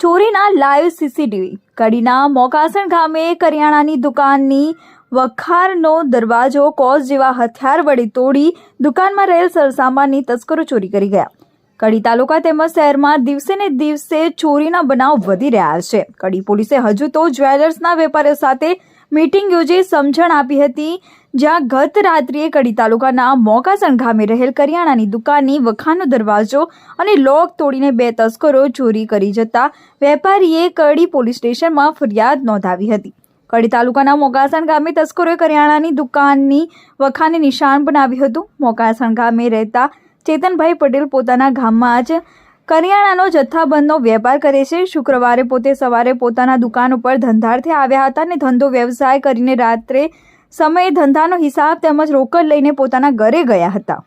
ચોરીના live CCTV. કડીના મોકાસણ ગામે કરિયાણાની દુકાનની વખારનો દરવાજો કોસ જેવા હથિયાર વડે તોડી દુકાનમાં રહેલ સરસામાનની તસ્કરો ચોરી કરી ગયા. કડી તાલુકા તેમજ શહેરમાં દિવસે ને દિવસે ચોરીના બનાવ વધી રહ્યા છે. કડી પોલીસે હજુ તો જ્વેલર્સના વેપારીઓ સાથે મીટિંગ યોજી સમજણ આપી હતી, જ્યાં ગત રાત્રિએ કડી તાલુકાના મોકાસણ ગામે રહેલ કરિયાણાની દુકાનની વખાણનો દરવાજો અને લોક તોડીને બે તસ્કરો ચોરી કરી જતા વેપારીએ કડી પોલીસ સ્ટેશનમાં ફરિયાદ નોંધાવી હતી. કડી તાલુકાના મોકાસણ ગામે તસ્કરોએ કરિયાણાની દુકાનની વખાને નિશાન બનાવ્યું હતું. મોકાસણ ગામે રહેતા ચેતનભાઈ પટેલ પોતાના ગામમાં જ કરિયાણાનો જથ્થાબંધનો વેપાર કરે છે. શુક્રવારે પોતે સવારે પોતાના દુકાન ઉપર ધંધાર્થે આવ્યા હતા અને ધંધો વ્યવસાય કરીને રાત્રે સમયે ધંધાનો હિસાબ તેમજ રોકડ લઈને પોતાના ઘરે ગયા હતા.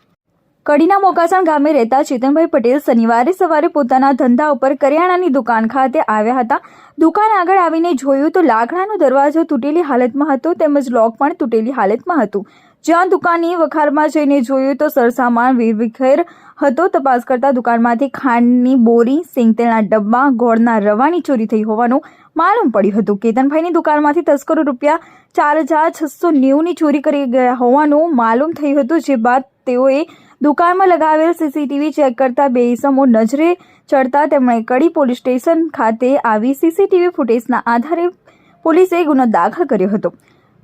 કડીના મોકાસણ ગામે રહેતા ચેતનભાઈ પટેલ શનિવારે સવારે પોતાના ધંધા ઉપર કરિયાણાની દુકાન ખાતે આવ્યા હતા. દુકાન આગળ આવીને જોયું તો લાકડાનો દરવાજો તૂટેલી હાલતમાં હતો તેમજ લોક પણ તૂટેલી હાલતમાં હતું. જ્યાં દુકાનની વખારમાં જઈને જોયું તો સરસામાન વિરવિખેર હતો. તપાસ કરતા દુકાનમાંથી ખાંડની બોરી, સિંગતેલના ડબ્બા, ગોળના રવાની ચોરી થઈ હોવાનું માલુમ પડ્યું હતું. કેતનભાઈની દુકાનમાંથી તસ્કરો રૂપિયા ચાર હજાર છસો નેવુંની ચોરી કરી ગયા હોવાનું માલુમ થયું હતું. જે બાદ તેઓએ દુકાનમાં લગાવેલ સીસીટીવી ચેક કરતા બે ઇસમો નજરે ચડતા તેમણે કડી પોલીસ સ્ટેશન ખાતે આવી સીસીટીવી ફૂટેજના આધારે પોલીસે ગુનો દાખલ કર્યો હતો.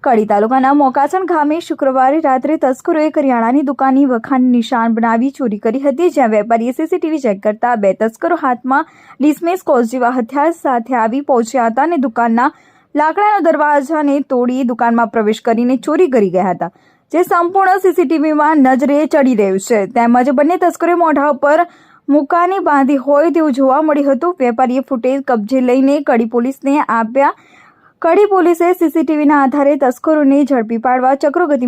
કડી તાલુકાના મોકાસણ ગામે શુક્રવારે રાત્રે તસ્કરોએ કરિયાણાની દુકાનની વખાણ નિશાન બનાવી ચોરી કરી હતી, જ્યાં વેપારીએ સીસીટીવી ચેક કરતા બે તસ્કરો હાથમાં ડિસમેસ કોસ જેવા હથિયાર સાથે આવી પહોંચ્યા હતા અને દુકાનના લાકડાના દરવાજાને તોડી દુકાનમાં પ્રવેશ કરીને ચોરી કરી ગયા હતા. જે સંપૂર્ણ સીસીટીવીમાં નજરે ચડી રહ્યું છે. તેમજ બંને તસ્કરોએ મોઢા ઉપર મુકાની બાંધી હોય તેવું જોવા મળ્યું હતું. વેપારીએ ફૂટેજ કબજે લઈને કડી પોલીસને આપ્યા કડી પોલીસે સીસીટીવીના આધારે તસ્કરોને ઝડપી પાડવા ચક્રો ગતિમાં